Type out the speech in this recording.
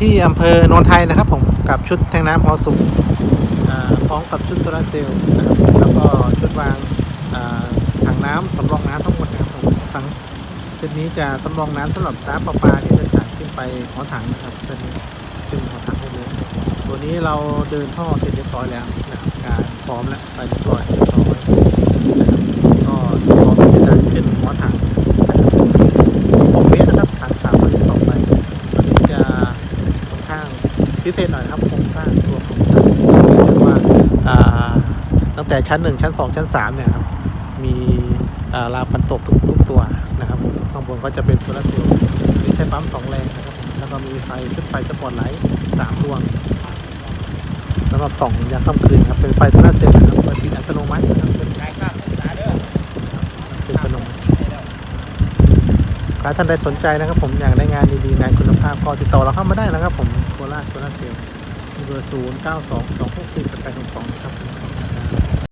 ที่อำเภอโนนไทยนะครับผมกับชุดแทงน้ำฮอสุกพร้อมกับชุดโซลาร์เซลล์นะครับแล้วก็ชุดวางถังน้ำสำรองน้ำทั้งหมดนะครับผมทั้งเซตนี้จะสำรองน้ำสำหรับน้ำประปาที่จะจ่ายขึ้นไปหัวถังนะครับเซตนี้ขึ้นหัวถังได้เลยตัวนี้เราเดินท่อเสร็จเรียบร้อยแล้วนะครับการพร้อมแล้วไปเรียบร้อยเรียบร้อยนะครับก็พร้อมที่จะขึ้นหัวถังนะครับ6เมตรนะครับถังสามร้อยลิตรต่อไป ตัวนี้จะค่อนข้าง พิเศษหน่อยนะครับโครงสร้างตัวโครงสร้างเรียกว่าตั้งแต่ชั้น 1 ชั้น 2 ชั้น3เนี่ยครับมีาราวพันตกทุกทุกตัวนะครับข้างบนก็จะเป็นโซลาร์เซลล์ที่ใช้ปั๊ม2แรงนะครับแล้วก็มีไฟชุดไฟสปอตไลท์3ดวงสำหรับสองยามค่ำคืนครับเป็นไฟโซลาร์เซลล์นะครับเปิดปิดอัตโนมัตินะครับเป็น ได้ครับได้เด้อ เป็นอัตโนมัติ ถ้าท่านใดสนใจนะครับผมอยากได้งานดีๆงานคุณภาพก็ติดต่อเราเข้ามาได้นะครับผมโคราชโซลาร์เซลล์เบอร์ศูนย์เก้าสองสองหกสี่